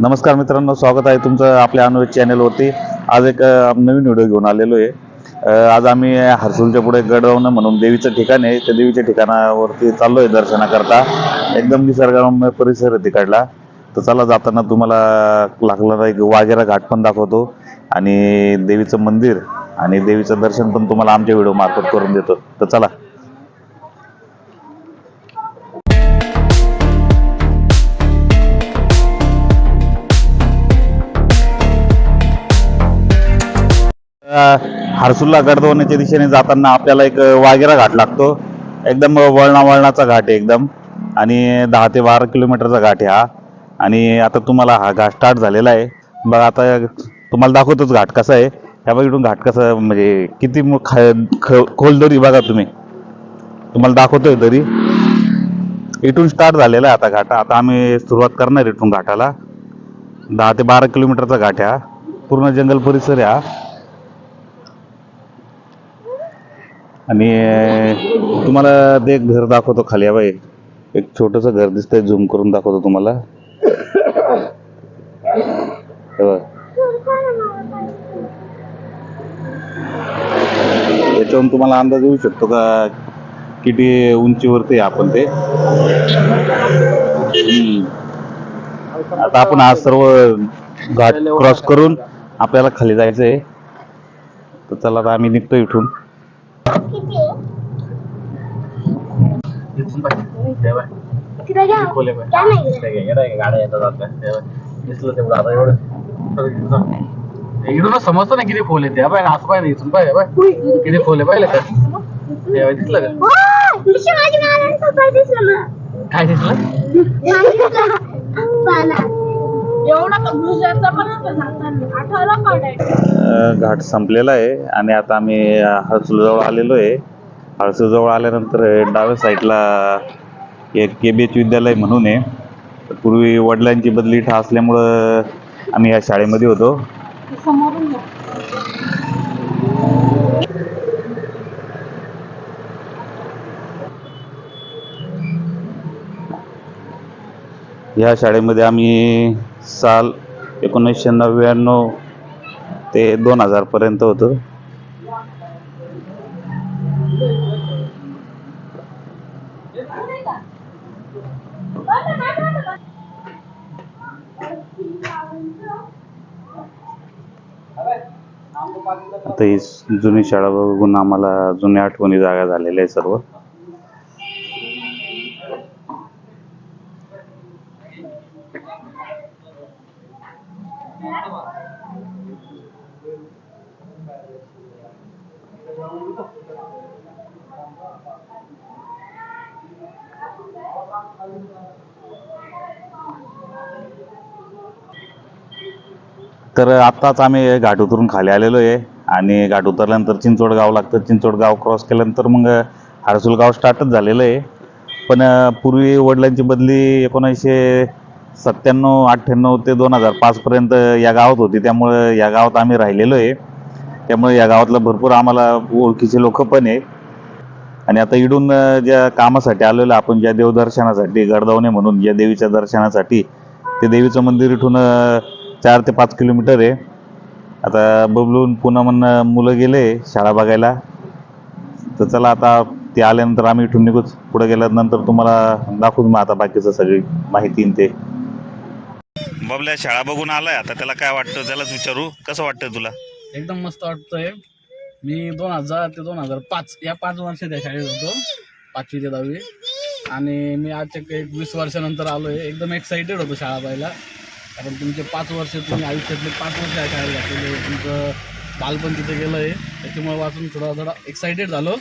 नमस्कार मित्रांनो स्वागत आहे तुमचं आपल्या अनुवेद चॅनलवरती आज एक नवीन व्हिडिओ घेऊन आलेलो आहे. आज आम्ही हरसूलच्या पुढे गडवणं म्हणून देवीचं ठिकाण आहे. त्या देवीच्या ठिकाणावरती चाललो आहे दर्शनाकरता. एकदम निसर्गरम्य परिसर आहे तिकडला. तर चला जाताना तुम्हाला लागणारा एक वाघेरा घाट पण दाखवतो आणि देवीचं मंदिर आणि देवीचं दर्शन पण तुम्हाला आमच्या व्हिडिओ मार्फत करून देतो. तर चला. हरसुल्ला गडदवण्याच्या दिशेने जाताना आपल्याला एक वागेरा घाट लागतो. एकदम वळणावळणाचा घाट आहे एकदम. आणि दहा ते बारा किलोमीटरचा घाट आहे हा. आणि आता तुम्हाला हा घाट स्टार्ट झालेला आहे. बघा आता तुम्हाला दाखवतोच घाट कसा आहे. ह्या बघ इथून घाट कसं म्हणजे किती ख- ख- खोल दरी बघा तुम्ही. तुम्हाला दाखवतोय दरी इथून स्टार्ट झालेला आहे आता घाट. आता आम्ही सुरुवात करणार इथून घाटाला. दहा ते बारा किलोमीटरचा घाट आहे हा. पूर्ण जंगल परिसर आहे हा. आणि तुम्हाला ते एक घर दाखवतो खाली बाई. एक छोटस घर दिसतंय झूम करून दाखवतो तुम्हाला. याच्यावरून तुम्हाला अंदाज येऊ शकतो का किती उंचीवरती आपण ते? आता आपण आज सर्व घाट क्रॉस करून आपल्याला खाली जायचं आहे तर चला आता आम्ही निघतो इथून तिकडे घ्या त्या नाही गाड्या येतात दिसलं तेवढं आता एवढं. इकडून समजतं ना किती खोल येते बाय असं पाहिजे इथून. पाहिजे बाय किती खोल आहे पाहिलं का? तेव्हा दिसलं का. काय दिसलं? घाट संपलेला आहे. आणि आता आम्ही हळसूजवळ आलेलो आहे. हळसूजवळ आल्यानंतर डाव्या साईडला एक के बी एच विद्यालय म्हणून आहे. पूर्वी वडिलांची बदली इथं असल्यामुळं आम्ही या शाळेमध्ये होतो. या शाळेमध्ये आम्ही साल एकोणीसशे नव्याण्णव ते दोन हजार पर्यंत होतो. आता ही जुनी शाळा बघून आम्हाला जुन्या आठवणी जागा झालेल्या आहे सर्व. तर आत्ताच आम्ही घाट उतरून खाली आलेलो आहे. आणि घाट उतरल्यानंतर चिंचवड गाव लागतं. चिंचवड गाव क्रॉस केल्यानंतर मग हारसूल गाव स्टार्टच झालेलं आहे. पण पूर्वी वडिलांची बदली एकोणीसशे सत्त्याण्णव अठ्ठ्याण्णव ते दोन हजार पाचपर्यंत या गावात होती. त्यामुळं या गावात आम्ही राहिलेलो आहे. त्यामुळे या गावातलं भरपूर आम्हाला ओळखीचे लोक पण आहे आणि आता इडून ज्या कामासाठी आलेलो आपण ज्या देवदर्शनासाठी गडदावणे म्हणून ज्या देवीच्या दर्शनासाठी ते देवीचं मंदिर इथून चार ते पाच किलोमीटर आहे. आता बबलून पुन्हा म्हणणं मुलं गेले शाळा बघायला. तर चला आता ते आल्यानंतर आम्ही इथून निघूच. पुढे गेल्यानंतर तुम्हाला दाखवून मग आता बाकीचं सगळी माहिती ते. बबल्या शाळा बघून आलाय. आता त्याला काय वाटतं त्यालाच विचारू. कसं वाटतं तुला? एकदम मस्त वाटतंय. मी दोन हजार ते दोन हजार पाच या पाच वर्ष त्या शाळेत होतो. पाचवी ते दहावी. आणि मी आज एक वीस वर्षानंतर आलोय. एकदम एक्साइटेड होतो शाळा पाहायला. कारण तुमचे पाच वर्ष तुम्ही आयुष्यातले पाच वर्ष या शाळेत घातलेले तुमचं बालपण तिथे गेलं आहे. त्याच्यामुळे वाचून थोडा थोडा एक्साइटेड झालो.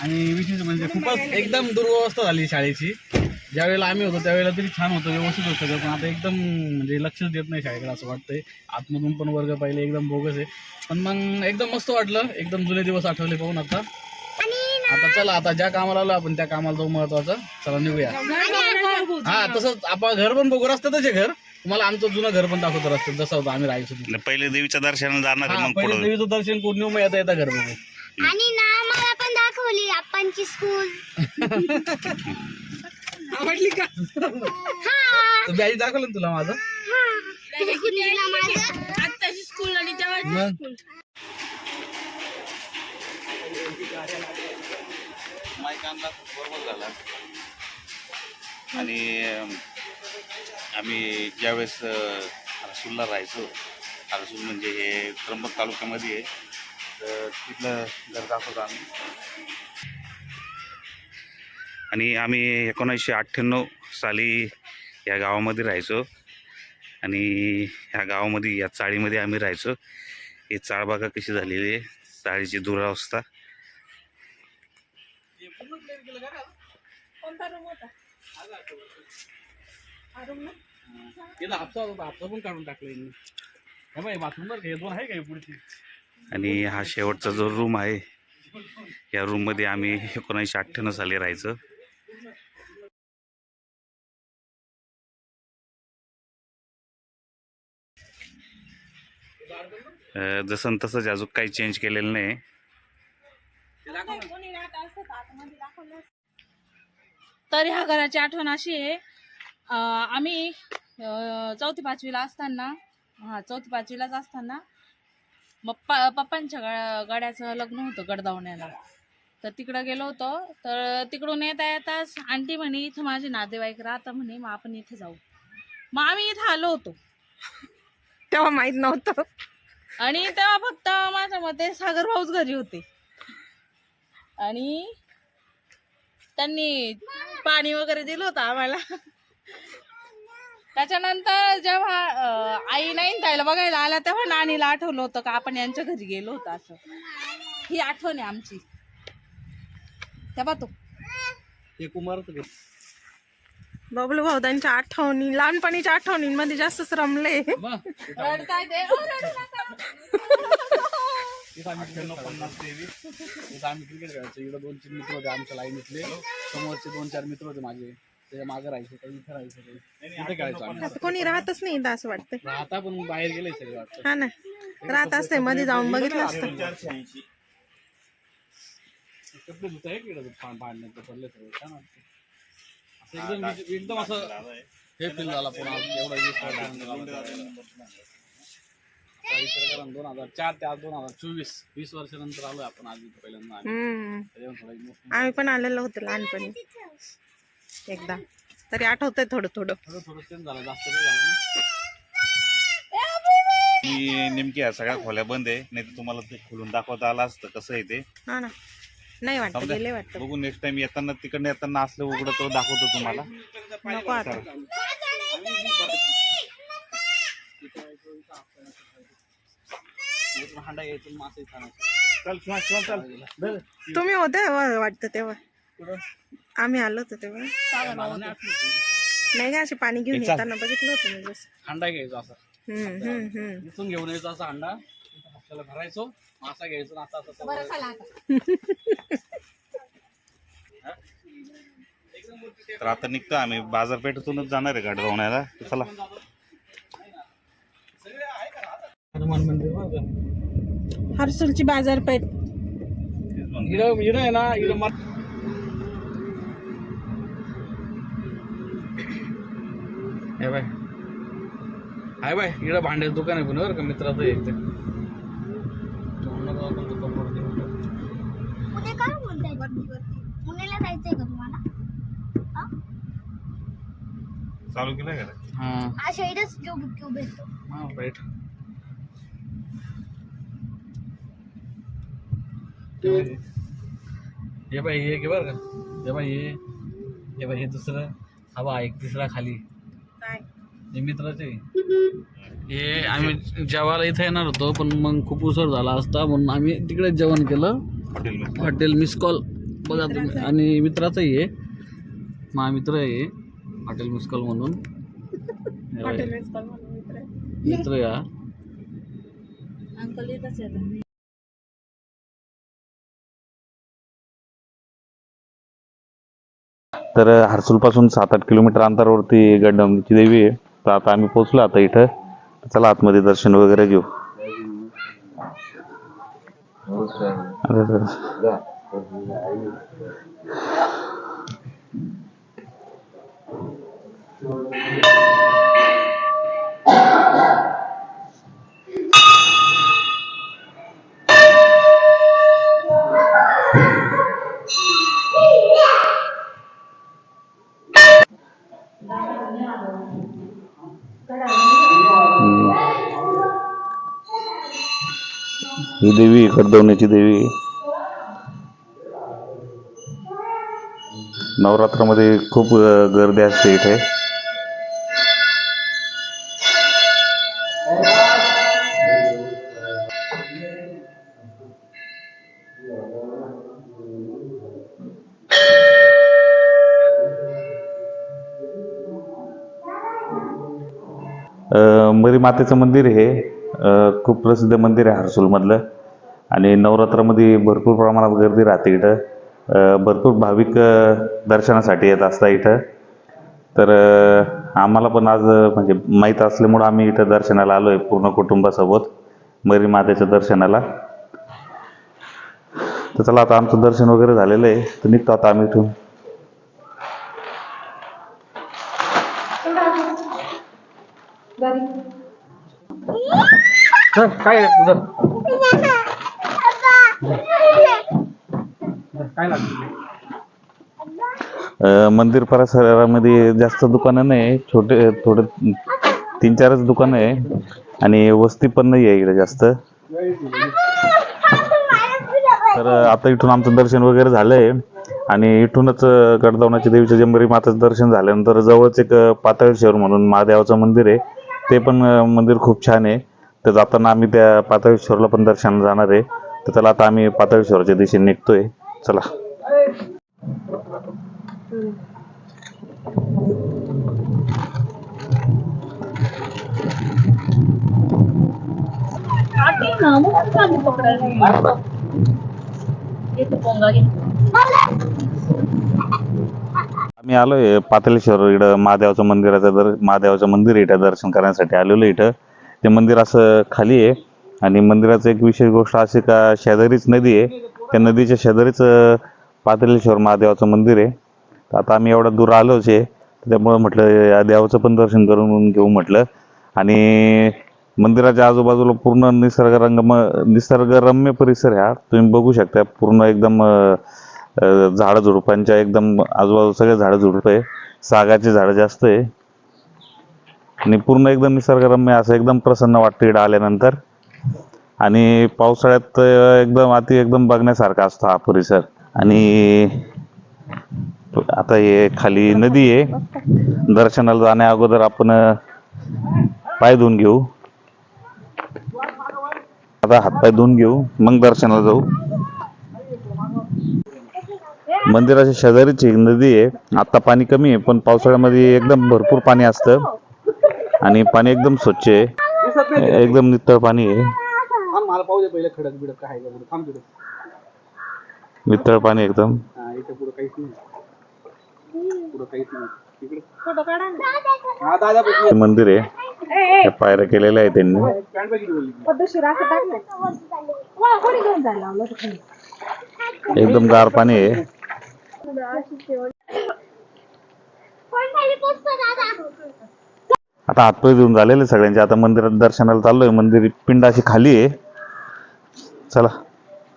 आणि विशेष म्हणजे खूपच एकदम दुर्व्यवस्था झाली शाळेची. ज्यावेळेला आम्ही होतो त्यावेळेला तरी छान होतं व्यवस्थित होतं सगळं. पण आता एकदम म्हणजे लक्षच देत नाही शाळेकडे असं वाटतंय. आतमधून पण वर्ग पाहिले एकदम बोगस आहे. पण मग एकदम मस्त वाटलं. एकदम जुने दिवस आठवले पाहून आता. आता चला आता ज्या कामाला आलो आपण त्या कामाला जाऊ महत्वाचं. चला निघूया. हा तसंच आपण घर पण बघू रस्त्यातच आहे घर. तुम्हाला आमचं जुनं घर पण दाखवतो रस्त्यात जसं होतं आम्ही राहायचो तिथे. पहिले देवीच्या दर्शनाला जाणार हा, मग पहिले पुढे. देवीचं दर्शन येऊ मग येता येता घर बघू. आणि ना मला पण दाखवली आपांची स्कूल आवडली का? हा. बॅज दाखवलं ना तुला माझं? हा. आत्ताची स्कूल आणि तेव्हाची मग? स्कूल माईक आणला बरोबर झाला. आणि अं, आम्ही ज्यावेळेस हरसूलला राहायचो हरसूल म्हणजे हे त्र्यंबक तालुक्यामध्ये आहे. तर तिथलं घर दाखवतो आम्ही. आणि आम्ही एकोणीसशे अठ्ठ्याण्णव साली या गावामध्ये राहायचो. आणि ह्या गावामध्ये या चाळीमध्ये आम्ही राहायचो. ही चाळ बघा कशी झालेली आहे चाळीची दुरावस्था. कोणता रूम होता रूम ना गेला हापसा होता हापसा पण काढून टाकला यांनी बाई बाथरूम बरं का, दोन आहे का पुढची? आणि हा शेवटचा जो रूम आहे या रूममध्ये आम्ही एकोणीसशे अठ्ठ्याण्णव साली राहायचो. जसं न तसंच अजून काही चेंज केलेलं नाही. तर ह्या घराची आठवण अशी आहे आम्ही चौथी पाचवीला असताना हा चौथी पाचवीलाच असताना मग प पप्पांच्या गा- गाड्याचं लग्न होतं गडदावण्याला. तर तिकडं गेलो होतो. तर तिकडून येता येताच आंटी म्हणे इथं माझे नातेवाईक राहता म्हणे मग आपण इथं जाऊ. मग आम्ही इथं आलो होतो. तेव्हा माहीत नव्हतं. आणि तेव्हा फक्त माझ्या मते सागर भाऊच घरी होते. आणि त्यांनी पाणी वगैरे दिलं होतं आम्हाला. त्याच्यानंतर जेव्हा आई नाही ताईला बघायला आला तेव्हा नानीला आठवलं होतं का आपण यांच्या घरी गेलो होतो असं. ही आठवण आहे आमची. तेव्हा तो हे कुमारच घर बबलू भाऊ त्यांच्या आठवणी लहानपणीच्या आठवणींमध्ये जास्तच रमले. रडताय ते. ओ, रडू नका. पन्नास तेवीस. इथं आम्ही क्रिकेट खेळायचो. इकडे दोन तीन मित्र होते आमच्या लाईनीतले. समोरचे दोन चार मित्र होते माझे. त्याच्यामागे राहायचे काही इथे राहायचे काही आम्ही. आता कोणी राहतच नाही इथं असं वाटतं आता पण बाहेर गेले सगळे वाटतं. हा ना. राहत असते मध्ये जाऊन बघितलं असतं. कपडे धुता आहे इकडे भांडण्यात पडले सगळे. छान वाटतं. असं एकदम एकदम असं हे फील झाला पुन्हा एवढा वीस दोन हजार चार ते आज दोन हजार चोवीस वीस वर्षानंतर आलोय आपण आज इथं पहिल्यांदा. आम्ही. हम्म. त्याच्यामुळे थोडा emotional आम्ही पण आलेलो होतो लहानपणी. एकदा. तरी आठवतंय थोडं थोडं. मी नेमकी या सगळ्या खोल्या बंद आहे नाही तर तुम्हाला ते खोलून दाखवता आलं असतं कसं आहे ते. हा ना. नाही वाटतं. गेले वाटतं. बघू नेक्स्ट टाइम येताना तिकडनं येताना असलं उघडं तो दाखवतो तुम्हाला. नको आता. तुम्ही होते वाटतं तेव्हा? आम्ही आलो होतो तेव्हा. नाही का असे पाणी घेऊन येताना बघितलं होतं मी जसं. हांडा घ्यायचा असा. हम्म हम्म हम्म. इथून घेऊन यायचा असा इथं हापशाला भरायचो. मासा घ्यायचो असा असा तर आता निघतो आम्ही. बाजारपेठेतूनच जाणार आहे गाडी धावण्याला चला. हनुमान मंदिर? हर्सुलची बाजारपेठ. इकडं इकडं आहे ना इकडं मा- हे बाय. हाय बाय इकडं भांड्याचं दुकान आहे पण बरं का मित्राचं एक ते. तोंडाला पण तो कपडा देऊन. पुणे काय बोलताय पुण्याला जायचंय का तुम्हाला? चालू केलं का? हा. हा येतो. हा राईट हे बाई हे घे बरं का. हे बाई हे हे बाई हे दुसरं. हा बा एक तिसरा खाली. हे मित्राचे. हे आम्ही जेवायला इथे येणार होतो पण मग खूप उसर झाला असता म्हणून आम्ही तिकडे जेवण केलं. Hotel hotel miss call. बघा तुम्ही. आणि मित्राचंही आहे. माझा मित्र आहे. हॉटेल मिस कॉल म्हणून. बाई, हॉटेल मिस कॉल म्हणून मित्र या. अंकल येतच येतात तर हर्सूलपासून सात आठ किलोमीटर अंतरावरती गडमची देवी आहे. तर आता आम्ही पोहोचलो आता इथं चला आतमध्ये दर्शन वगैरे घेऊ हो, Thank you. ही देवी कडदवण्याची देवी. नवरात्रामध्ये खूप गर्दी असते इथे. मरी मातेचं मंदिर हे खूप प्रसिद्ध मंदिर आहे हर्सूलमधलं. आणि नवरात्रामध्ये भरपूर प्रमाणात गर्दी राहते इथं. भरपूर भाविक दर्शनासाठी येत असतात इथं. तर आम्हाला पण आज म्हणजे माहीत असल्यामुळं आम्ही इथं दर्शनाला आलो आहे पूर्ण कुटुंबासोबत मरी मातेच्या दर्शनाला. तर चला आता आमचं दर्शन वगैरे झालेलं आहे. तर निघतो आता आम्ही इथून. चल, काय तुझं? काय लागतं मंदिर परिसरामध्ये जास्त दुकानं नाही छोटे थोडे तीन चारच दुकानं आहे आणि वस्ती पण नाही आहे इकडे जास्त. तर आता इथून आमचं दर्शन वगैरे झालंय आणि इथूनच गडदावनाची देवीच्या जंबरी माताचं दर्शन झाल्यानंतर जवळच एक अ, पाताळेश्वर म्हणून महादेवाचं मंदिर आहे. ते पण मंदिर खूप छान आहे. तर जाताना आम्ही त्या पाताळेश्वरला पण दर्शन जाणार आहे. तर त्याला आता आम्ही पातळेश्वराच्या दिशेने निघतोय. चला. आम्ही आलोय पातळेश्वर इकडं महादेवाचं मंदिराचं दर महादेवाचं मंदिर इथं दर्शन करण्यासाठी आलेलो इथं. ते मंदिर असं खाली आहे आणि मंदिराचं एक विशेष गोष्ट अशी का शेजारीच नदी आहे. त्या नदीच्या शेजारीच पातळेश्वर महादेवाचं मंदिर आहे. तर आता आम्ही एवढा दूर आलोच आहे त्यामुळं म्हटलं या देवाचं पण दर्शन करून घेऊ म्हटलं. आणि मंदिराच्या आजूबाजूला पूर्ण निसर्गरंगम निसर्गरम्य परिसर हा. तुम्ही बघू शकता पूर्ण एकदम झाडं झुडपांच्या एकदम आजूबाजू सगळे झाडं झुडप आहे. सागाचे झाडं जास्त आहे. आणि पूर्ण एकदम निसर्गरम्य असं एकदम प्रसन्न वाटतं इकडं आल्यानंतर. आणि पावसाळ्यात एकदम अति एकदम बघण्यासारखा असतो हा परिसर. आणि आता हे खाली नदी आहे. दर्शनाला जाण्या अगोदर आपण पाय धुवून घेऊ. आता हातपाय धुवून घेऊ. मग दर्शनाला जाऊ. मंदिराच्या शेजारीच नदी आहे. आता पाणी कमी आहे पण पावसाळ्यामध्ये एकदम भरपूर पाणी असतं. आणि पाणी एकदम स्वच्छ आहे. एकदम नितळ पाणी आहे. थांब मला पाहू दे पहिले खडक बिडक काय आहे का पुढे थांब नितळ पाणी एकदम. हा इथे पुढे काहीच नाही. पुढे काहीच नाही. तिकडे. फोटो काढा ना. हा दादा बघ. मंदिर आहे. त्या पायऱ्या केलेल्या आहे त्यांनी. पॅन्ट बघितली बोलली पद्धतशीर असं टाकलं वा, कोणी घेऊन जायला लावलं होतं खाली? एकदम गार पाणी आहे. आता हातपाय धुवून झालेले सगळ्यांचे. आता मंदिरात दर्शनाला चाललोय. मंदिर पिंड अशी खाली आहे. चला.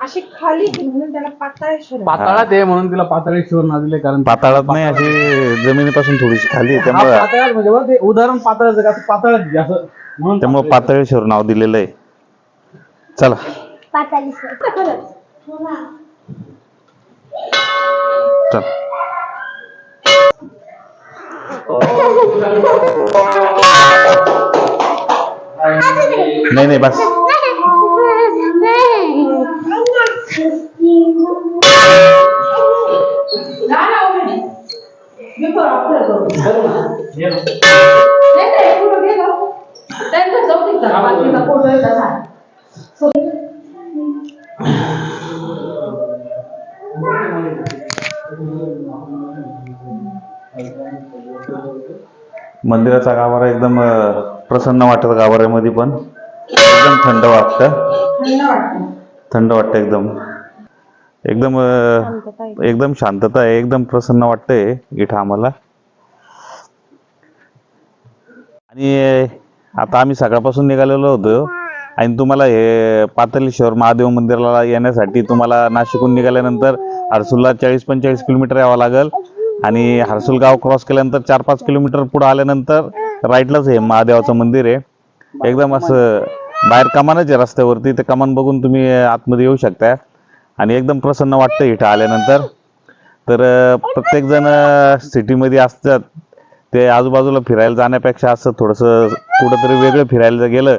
अशी खाली म्हणून त्याला पाताळेश्वर पाताळात आहे म्हणून तिला पाताळेश्वर नाव दिले कारण पाताळात नाही अशी जमिनीपासून थोडीशी खाली आहे. हा त्यामुळे पाताळात म्हणजे बघ ते उदाहरण पाताळाचं का? पाताळात आहे, असं म्हणून त्यामुळे पाताळेश्वर. नाव दिलेलं आहे. चला. चल. नाही नाही बस. मंदिराचा गाभारा एकदम प्रसन्न वाटत गाभाऱ्यामध्ये पण. एकदम थंड वाटतं. थंड वाटतं. एकदम. एकदम एकदम शांतता आहे एकदम प्रसन्न वाटतंय इथं आम्हाला. आणि आता आम्ही सकाळपासून निघालेलो होतो. आणि तुम्हाला हे पातळेश्वर महादेव मंदिराला येण्यासाठी तुम्हाला नाशिकहून निघाल्यानंतर हर्सूलला चाळीस पंचेचाळीस किलोमीटर यावं लागेल. आणि हर्सुलगाव क्रॉस केल्यानंतर चार पाच किलोमीटर पुढे आल्यानंतर राईटलाच हे महादेवाचं मंदिर आहे. एकदम असं बाहेर कमानच आहे रस्त्यावरती ते कमान बघून तुम्ही आतमध्ये येऊ शकता. आणि एकदम प्रसन्न वाटतं इथं आल्यानंतर. तर प्रत्येकजण सिटीमध्ये असतात. ते आजूबाजूला फिरायला जाण्यापेक्षा असं थोडंसं कुठंतरी वेगळं फिरायला गेलं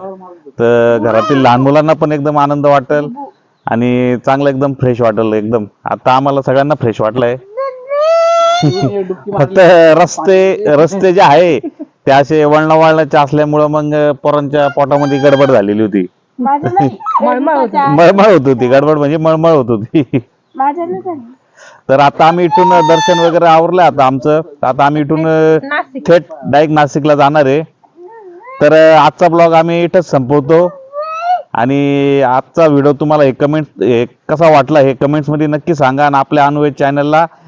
तर घरातील लहान मुलांना पण एकदम आनंद वाटेल आणि चांगलं एकदम फ्रेश वाटेल एकदम. आता आम्हाला सगळ्यांना फ्रेश वाटलं आहे फक्त रस्ते रस्ते जे आहे ते असे वळणा वळणाचे असल्यामुळं मग पोरांच्या पोटामध्ये गडबड झालेली होती. मळमळ होत. होती गडबड म्हणजे मळमळ होत होती. तर आता आम्ही इथून दर्शन वगैरे आवरलं आता आमचं. आता आम्ही इथून थेट डायरेक्ट नाशिकला जाणार आहे. तर आजचा ब्लॉग आम्ही इथंच संपवतो. आणि आजचा व्हिडिओ तुम्हाला हे कमेंट हे कसा वाटला हे कमेंट्समध्ये नक्की सांगा. आणि आपल्या अनुवेद चॅनलला